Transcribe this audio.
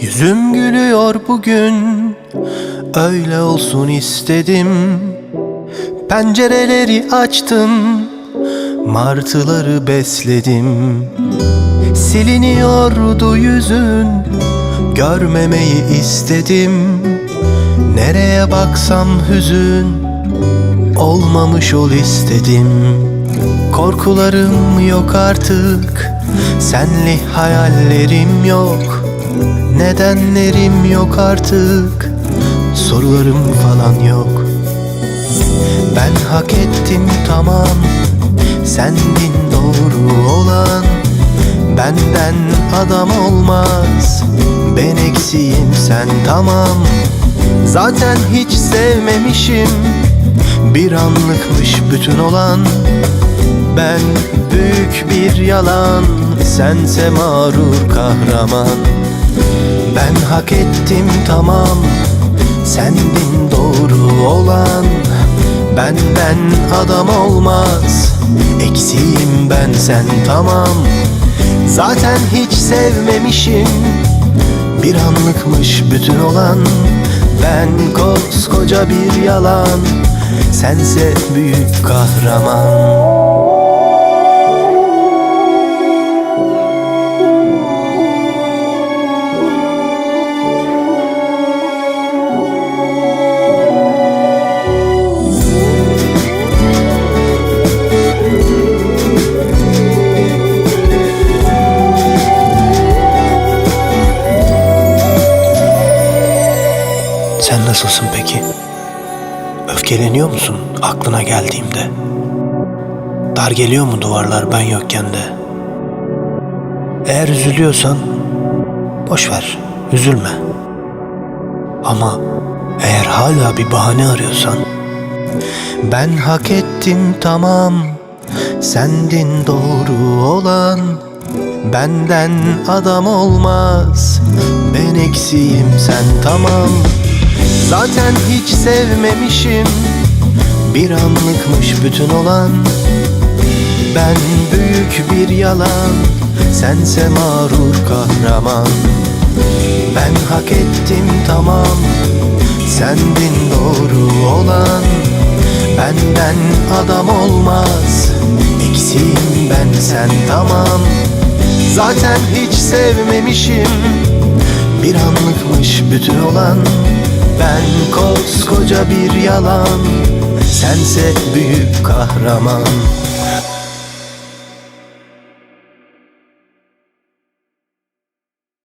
Yüzüm gülüyor bugün Öyle olsun istedim. Pencereleri açtım Martıları besledim. Siliniyordu yüzün. Görmemeyi istedim. Nereye baksam hüzün. Olmamış ol istedim. Korkularım yok artık. Senli hayallerim yok. Nedenlerim yok artık. Sorularım falan yok. Ben hak ettim tamam Sendin doğru olan Benden adam olmaz. Ben eksiğim sen tamam. Zaten hiç sevmemişim. Bir anlıkmış bütün olan. Ben büyük bir yalan Sense mağrur kahraman. Ben hak ettim tamam. Sendin doğru olan. Benden adam olmaz Eksiğim ben sen tamam. Zaten hiç sevmemişim. Bir anlıkmış bütün olan. Ben koskoca bir yalan. Sense büyük kahraman Sen nasılsın peki? Öfkeleniyor musun aklına geldiğimde? Dar geliyor mu duvarlar ben yokken de? Eğer üzülüyorsan boş ver, üzülme. Ama eğer hala bir bahane arıyorsan ben hak ettim tamam Sendin doğru olan Benden adam olmaz Ben eksiğim sen tamam Zaten hiç sevmemişim. Bir anlıkmış bütün olan. Ben büyük bir yalan Sense mağrur kahraman. Ben hak ettim tamam Sendin doğru olan. Benden adam olmaz Eksiğim ben sen tamam. Zaten hiç sevmemişim Bir anlıkmış bütün olan Ben koskoca bir yalan Sense büyük kahraman